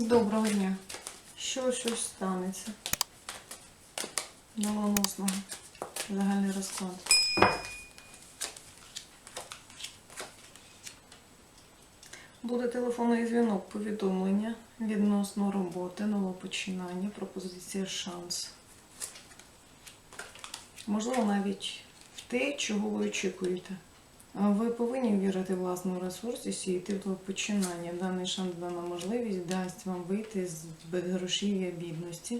Доброго дня. Що щось станеться? Доленосного. Загальний розклад. Буде телефонний дзвінок, повідомлення відносно роботи, новопочинання, пропозиція шанс. Можливо, навіть те, чого ви очікуєте. Ви повинні вірити в власну ресурсність і йти в починання. Даний шанс, дана можливість дасть вам вийти з безгрошів'я бідності.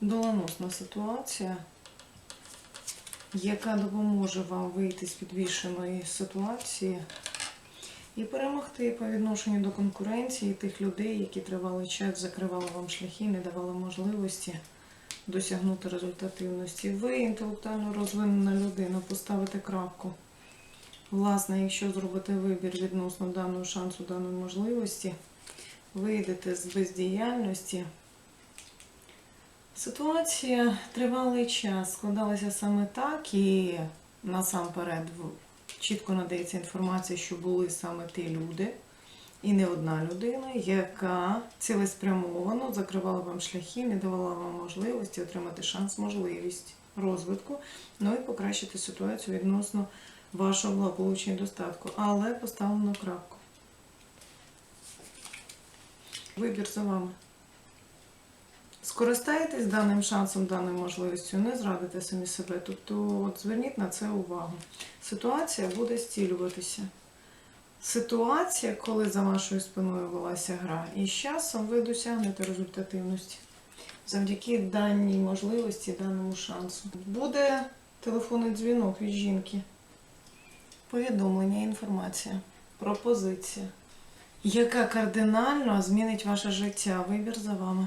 Доленосна ситуація, яка допоможе вам вийти з підвішеної ситуації і перемогти по відношенню до конкуренції тих людей, які тривалий час закривали вам шляхи, не давали можливості досягнути результативності. Ви інтелектуально розвинена людина, поставите крапку. Власне, якщо зробите вибір відносно даного шансу, даної можливості, вийдете з бездіяльності. Ситуація тривалий час складалася саме так, і насамперед чітко надається інформація, що були саме ті люди, і не одна людина, яка цілеспрямовано закривала вам шляхи, не давала вам можливості отримати шанс, можливість розвитку, ну і покращити ситуацію відносно вашого благополуччя і достатку. Але поставлено крапку. Вибір за вами. Скористаєтесь даним шансом, даною можливістю, не зрадите самі себе. Тобто от зверніть на це увагу. Ситуація буде стілюватися. Ситуація, коли за вашою спиною велася гра, і з часом ви досягнете результативності завдяки даній можливості, даному шансу. Буде телефонний дзвінок від жінки. Повідомлення, інформація, пропозиція, яка кардинально змінить ваше життя. Вибір за вами.